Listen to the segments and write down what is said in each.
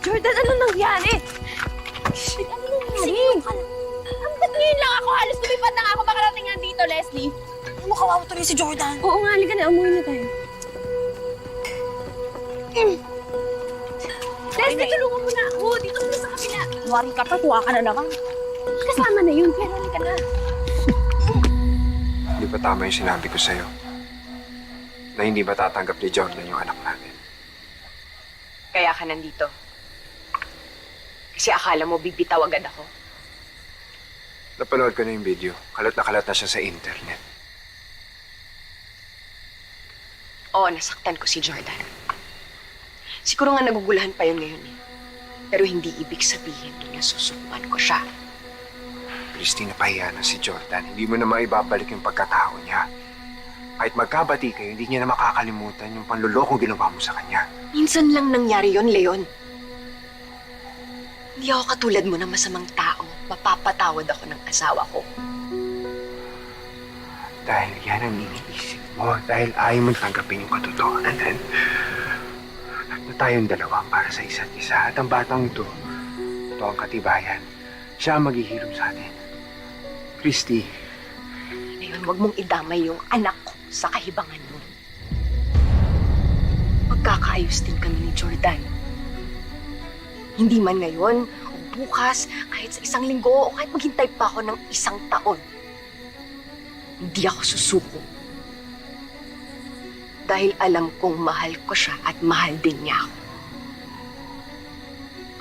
Jordan, ano nangyari? Shit, ano nangyari? Ang ba't ngayon lang ako? Halos lumipad na nga ako makarating nga dito, Leslie. Ano mo kawawa tuloy si Jordan? Oo nga, halika na. Umuwi na tayo. Leslie, tulungan mo na ako. Dito muna sa kabila. Wari ka pa, tuwa ka na naman. Kasama na yun, pero halika na. Hindi ba tama yung sinabi ko sa'yo? Na hindi ba tatanggap ni Jordan yung anak natin? Kaya ka nandito. Kasi akala mo bibitaw agad ako. Napanood ko na yung video. Kalat na kalat na siya sa internet. Oo, nasaktan ko si Jordan. Siguro nga nagugulahan pa yun ngayon eh. Pero hindi ibig sabihin na susukuan ko siya. Christine, napahiya na si Jordan. Hindi mo na maibabalik yung pagkatao niya. Kahit magkabati kayo, hindi niya na makakalimutan yung panlulokong ginawa mo sa kanya. Minsan lang nangyari yon, Leon. Hindi ako katulad mo na masamang tao. Mapapatawad ako ng asawa ko. Dahil yan ang iniisip mo. Dahil ayaw mo tanggapin yung katotohanan. Na tayong dalawa para sa isa't isa. At ang batang ito, ito ang katibayan. Siya ang maghihilom sa atin. Christy, Leon, wag mong idamay yung anak ko sa kahibangan mo. Magkakaayos din kami ni Jordan. Hindi man ngayon, o bukas, kahit sa isang linggo, o kahit maghintay pa ako ng isang taon. Hindi ako susuko. Dahil alam kong mahal ko siya at mahal din niya ako.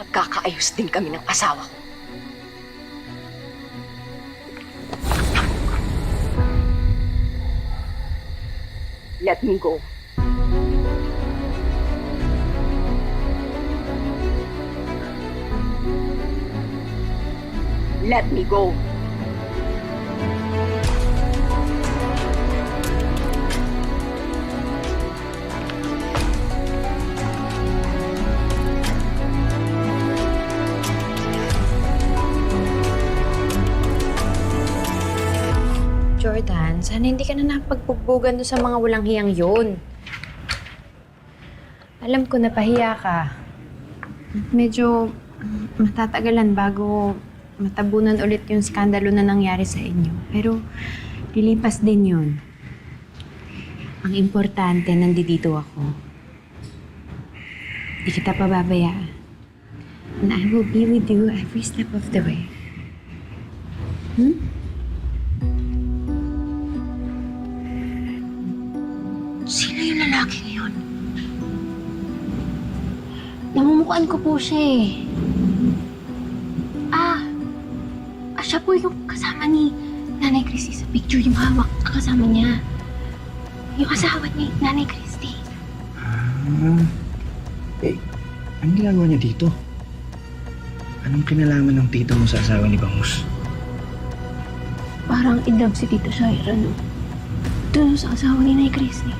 Magkakaayos din kami ng asawa ko. Let me go. Let me go. Jordan, sana hindi ka na napagpugbugan doon sa mga walang hiyang yun. Alam ko napahiya ka. Medyo mm, matatagalan bago matabunan ulit yung skandalo na nangyari sa inyo. Pero lilipas din yun. Ang importante, nandito ako. Di kita pababayaan. And I will be with you every step of the way. Hmm? Sino yung lalaki ngayon? Namumukaan ko po siya eh. Siya po yung kasama ni Nanay Christy sa picture, yung hawak kasama niya. Yung asawa ni Nanay Christy. Ah, eh, anong ginagawa niya dito? Anong kinalaman ng tito mo sa asawa ni Bangus? Parang in love si Tita Shaira, no? Doon sa asawa ni Nanay Christy.